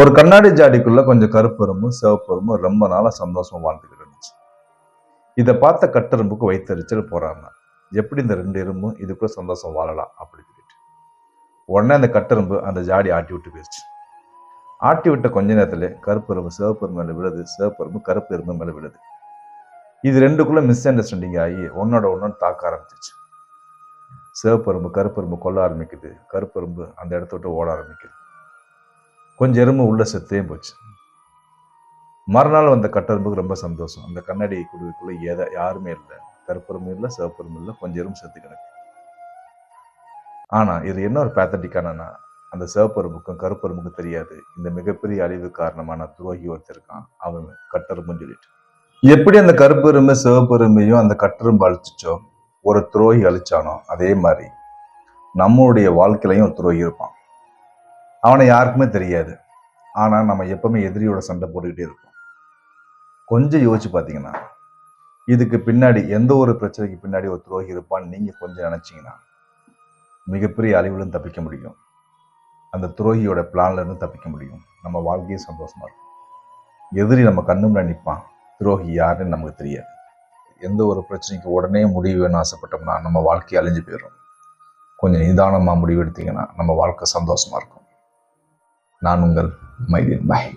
ஒரு கண்ணாடி ஜாடிக்குள்ள கொஞ்சம் கருப்பெரும்பும் சிவப்பெரும்பும் ரொம்ப நாளாக சந்தோஷமா வாழ்ந்துக்கிட்டு இருந்துச்சு. இதை பார்த்த கட்டெரும்புக்கு வைத்தறிச்சல் போறாங்க. எப்படி இந்த ரெண்டு எறும்பும் இதுக்குள்ள சந்தோஷம் வாழலாம் அப்படி சொல்லிட்டு. உடனே அந்த கட்டெரும்பு அந்த ஜாடி ஆட்டி விட்டு போயிடுச்சு ஆட்டி விட்ட கொஞ்ச நேரத்துல கருப்பெரும்பு சிவப்பெரும்பு மேலே விழுது சிவப்பெரும்பு கருப்பு எறும்பு மேலே விழுது. இது ரெண்டுக்குள்ள மிஸ் அண்டர்ஸ்டாண்டிங் ஆகி ஒன்னோட ஒன்னொன்னு தாக்க ஆரம்பிச்சிச்சு சிவப்பெரும்பு கருப்பெரும்பு கொல்ல ஆரம்பிக்குது. கருப்பெரும்பு அந்த இடத்த விட்டு ஓட ஆரம்பிக்குது. கொஞ்சம் எறும்பு உள்ள செத்தே போச்சு. மறுநாள் வந்த கட்டெரும்புக்கு ரொம்ப சந்தோஷம். அந்த கண்ணாடி குடுவைக்குள்ள எதை யாருமே இல்லை. கருப்பெரும்பு இல்லை சிவப்பெரும்பு இல்லை கொஞ்சம் எறும்பு செத்து கிடக்கு. ஆனால் இது என்ன ஒரு பேத்தட்டிக்கானா அந்த சிவப்பெரும்புக்கும் கருப்பெரும்புக்கும் தெரியாது. இந்த மிகப்பெரிய அழிவு காரணமான துரோகி ஒருத்தருக்கான் அவன் கட்டெரும்புன்னு சொல்லிட்டு. எப்படி அந்த கருப்பெரும்பு சிவப்பெரும்பையும் அந்த கட்டெரும்பு அழிச்சிச்சோ? ஒரு துரோகி அழிச்சானோ? அதே மாதிரி நம்மளுடைய வாழ்க்கையிலையும் ஒரு துரோகி இருப்பான். அவனை யாருக்குமே தெரியாது. ஆனால் நம்ம எப்பவுமே எதிரியோட சண்டை போட்டுக்கிட்டே இருப்போம். கொஞ்சம் யோசிச்சு பார்த்தீங்கன்னா இதுக்கு பின்னாடி எந்த ஒரு பிரச்சனைக்கு பின்னாடி ஒரு துரோகி இருப்பான்னு நீங்கள் கொஞ்சம் நினச்சிங்கன்னா மிகப்பெரிய அழிவுலும் தப்பிக்க முடியும். அந்த துரோகியோட பிளான்லேருந்து தப்பிக்க முடியும். நம்ம வாழ்க்கையே சந்தோஷமாக இருக்கும். எதிரி நம்ம கண்ணு முன்னாடி நிற்பான் துரோகி யாருன்னு நமக்கு தெரியாது. எந்த ஒரு பிரச்சனைக்கு உடனே முடிவு வேணும்னு ஆசைப்பட்டோம்னா நம்ம வாழ்க்கையை அழிஞ்சு போயிடும். கொஞ்சம் நிதானமாக முடிவு எடுத்தீங்கன்னா நம்ம வாழ்க்கை சந்தோஷமாக இருக்கும். நான் உங்கள் மைதீன். பாய்